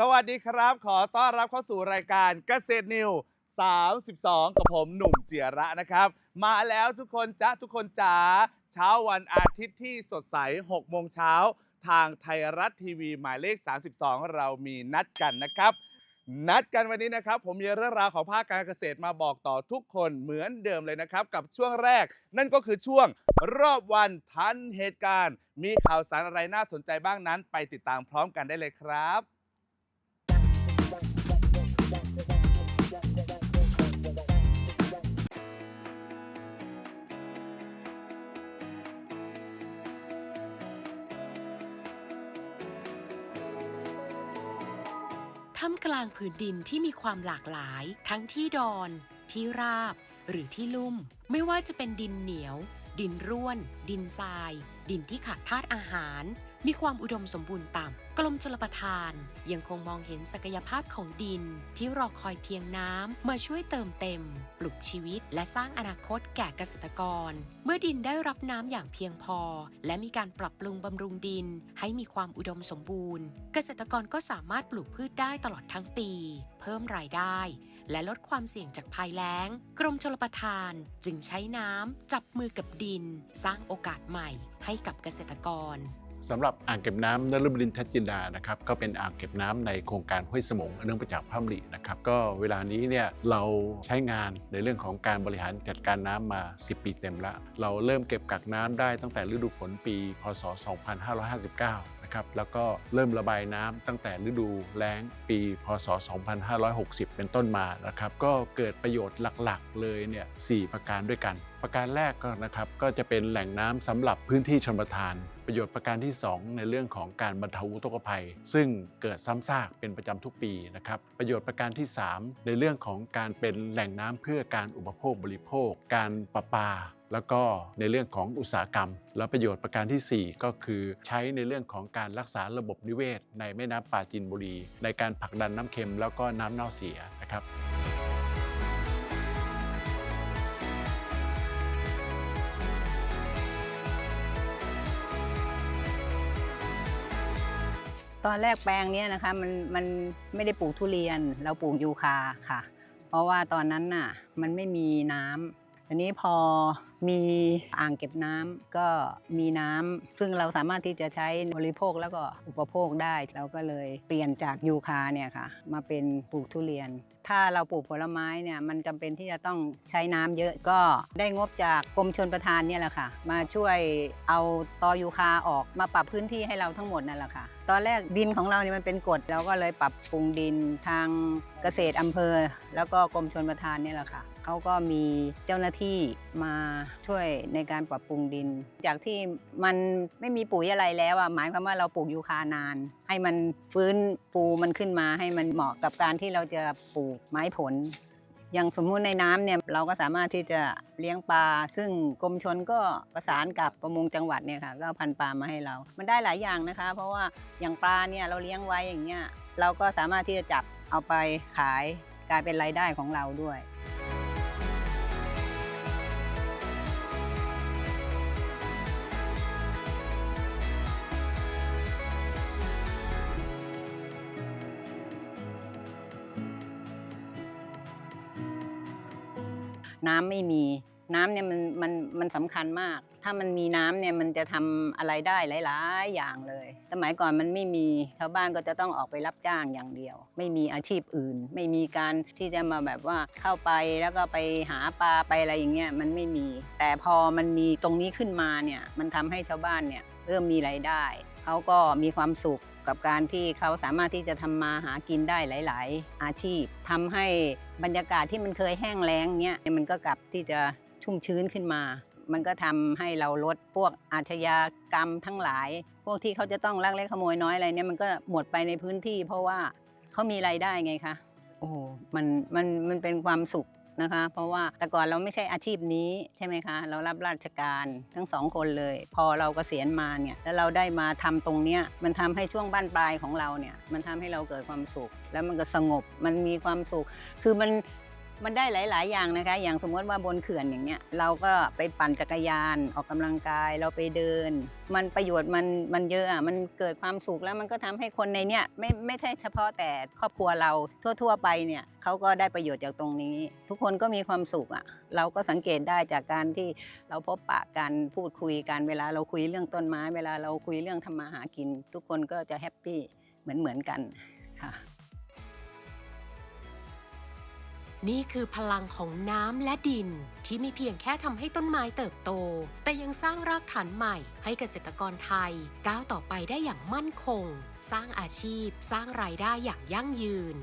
สวัสดีครับ ขอต้อนรับเข้าสู่รายการเกษตรนิว 32 กับผมหนุ่มเจียระนะครับ มาแล้วทุกคนจ้าทุกคนจ๋าเช้าวันอาทิตย์ที่สดใส 6 โมงเช้า ทางไทยรัฐทีวีหมายเลข 32 เรามีนัดกันนะครับ นัดกันวันนี้นะครับ ผมมีเรื่องราวของภาคการเกษตรมาบอกต่อทุกคนเหมือนเดิมเลยนะครับ กับช่วงแรก นั่นก็คือช่วงรอบวันทันเหตุการณ์ มีข่าวสารอะไรน่าสนใจบ้างนั้น ไปติดตามพร้อมกันได้เลยครับ ท่ามกลางผืนดินที่มีความหลากหลาย ทั้งที่ดอน ที่ราบ หรือที่ลุ่ม ไม่ว่าจะเป็นดินเหนียว ดินร่วน ดินทราย ดินที่ขาดธาตุอาหาร มีความอุดมสมบูรณ์ต่ำกรมชลประทาน ยังคงมองเห็นศักยภาพของดิน ที่รอคอยเพียงน้ำมาช่วยเติมเต็ม ปลุกชีวิต และสร้างอนาคตแก่เกษตรกร เมื่อดินได้รับน้ำอย่างเพียงพอ และมีการปรับปรุงบำรุงดิน ให้มีความอุดมสมบูรณ์ เกษตรกรก็สามารถปลูกพืชได้ตลอดทั้งปี เพิ่มรายได้ และลดความเสี่ยงจากภัยแล้ง กรมชลประทานจึงใช้น้ำจับมือกับดิน สร้างโอกาสใหม่ให้กับเกษตรกร สำหรับอ่างเก็บน้ำนฤบดินทจินดานะครับก็เป็นอ่างเก็บน้ำในโครงการห้วยสมงเนื่องมาจากพระมรินะครับก็เวลานี้เนี่ยเราใช้งานในเรื่องของการบริหารจัดการน้ำมา 10 ปีเต็มล้วเราเริ่มเก็บกักน้ำได้ตั้งแต่ฤดูฝนปี พศ 2559นะครับแล้วก็เริ่มระบายน้ำตั้งแต่ฤดูแล้งปี พศ 2560 เป็นต้นมานะครับก็เกิดประโยชน์หลักๆ เลยเนี่ยสประการด้วยกัน ประการแรกก็นะครับก็จะเป็นแหล่งน้ำสำหรับพื้นที่ชนประทาน ประโยชน์ประการที่ 2 ในเรื่องของการบรรเทาอุทกภัย ซึ่งเกิดซ้ำซากเป็นประจำทุกปีนะครับประโยชน์ประการที่ 3 ในเรื่องของการเป็นแหล่งน้ำเพื่อการอุปโภคบริโภค การประปาแล้วก็ในเรื่องของอุตสาหกรรม และประโยชน์ประการทีสี่4 ก็คือใช้ในเรื่องของการรักษาระบบนิเวศ ในแม่น้ำปราจีนบุรี ในการผลักดันน้ำเค็มแล้วก็น้ำเน่าเสียนะครับ ตอนแรกแปลงเนี้ยนะคะมันมันไม่ได้ปลูกทุเรียนเราปลูกยูคาค่ะ เพราะว่าตอนนั้นน่ะมันไม่มีน้ำ ทีนี้พอมีอ่างเก็บน้ำก็มีน้ำซึ่งเราสามารถที่จะใช้บริโภคแล้วก็อุปโภคได้เราก็เลยเปลี่ยนจากยูคาเนี่ยค่ะมาเป็นปลูกทุเรียน ถ้าเราปลูกผลไม้เนี่ยมันจำเป็นที่จะต้องใช้น้ำเยอะก็ได้งบจากกรมชนประทานเนี่ยแหละค่ะ มาช่วยเอาตอยูคาออกมาปรับพื้นที่ให้เราทั้งหมดนั่นแหละค่ะ ตอนแรกดินของเราเนี่ยมันเป็นกรดเราก็เลยปรับปรุงดินทางเกษตรอำเภอ แล้วก็กรมชนประทานเนี่ยแหละค่ะ เขาก็มีเจ้าหน้าที่มาช่วยในการปรับปรุงดิน จากที่มันไม่มีปุ๋ยอะไรแล้วอะหมายความว่าเราปลูกยูคานาน ให้มันฟื้นฟูมันขึ้นมาให้มันเหมาะกับการที่เราจะปลูกไม้ผลอย่างสมมุติในน้ำเนี่ยเราก็สามารถที่จะเลี้ยงปลา ซึ่งกรมชนก็ประสานกับประมงจังหวัดเนี่ยค่ะก็พันปลามาให้เรา มันได้หลายอย่างนะคะ เพราะว่าอย่างปลาเนี่ยเราเลี้ยงไว้อย่างเงี้ยเราก็สามารถที่จะจับเอาไปขายกลายเป็นรายได้ของเราด้วย น้ำไม่มีน้ำเนี่ยมันมันมันสำคัญมาก ถ้ามันมีน้ำเนี่ยมันจะทำอะไรได้หลาย ๆ อย่างเลย สมัยก่อนมันไม่มีชาวบ้านก็จะต้องออกไปรับจ้างอย่างเดียว ไม่มีอาชีพอื่น ไม่มีการที่จะมาแบบว่าเข้าไปแล้วก็ไปหาปลาไปอะไรอย่างเงี้ยมันไม่มี แต่พอมันมีตรงนี้ขึ้นมาเนี่ยมันทำให้ชาวบ้านเนี่ยเริ่มมีรายได้เขาก็มีความสุข กับการที่เขาสามารถที่จะทำมาหากินได้หลาย ๆ อาชีพทำให้บรรยากาศที่มันเคยแห้งแล้งเนี้ยมันก็กลับที่จะชุ่มชื้นขึ้นมา มันก็ทำให้เราลดพวกอาชญากรรมทั้งหลาย พวกที่เขาจะต้องลักเล็กขโมยน้อยอะไรเนี่ยมันก็หมดไปในพื้นที่ เพราะว่าเขามีรายได้ไงคะโอ้มันมันมันเป็นความสุข นะคะ เพราะว่าแต่ก่อนเราไม่ใช่อาชีพนี้ใช่ไหมคะ เรารับราชการทั้งสองคนเลย พอเรากเกษียณมาเนี่ยแล้วเราได้มาทำตรงเนี้ยมันทำให้ช่วงบ้านปลายของเราเนี่ยมันทำให้เราเกิดความสุข แล้วมันก็สงบมันมีความสุข คือมัน มันได้หลาย ๆ อย่างนะคะ อย่างสมมติว่าบนเขื่อนอย่างเงี้ยเราก็ไปปั่นจักรยานออกกำลังกายเราไปเดิน มันประโยชน์มันมันเยอะอะมันเกิดความสุขแล้วมันก็ทำให้คนในเนี้ยไม่ไม่ใช่เฉพาะแต่ครอบครัวเราทั่ว ๆ ไปเนี่ยเขาก็ได้ประโยชน์จากตรงนี้ ทุกคนก็มีความสุขอะเราก็สังเกตได้จากการที่เราพบปะกันพูดคุยกันเวลาเราคุยเรื่องต้นไม้ เวลาเราคุยเรื่องทำมาหากิน ทุกคนก็จะแฮปปี้เหมือนเหมือนๆกันค่ะ นี่คือพลังของน้ำและดิน ที่ไม่เพียงแค่ทำให้ต้นไม้เติบโต แต่ยังสร้างรากฐานใหม่ให้เกษตรกรไทย ก้าวต่อไปได้อย่างมั่นคง สร้างอาชีพ สร้างรายได้อย่างยั่งยืน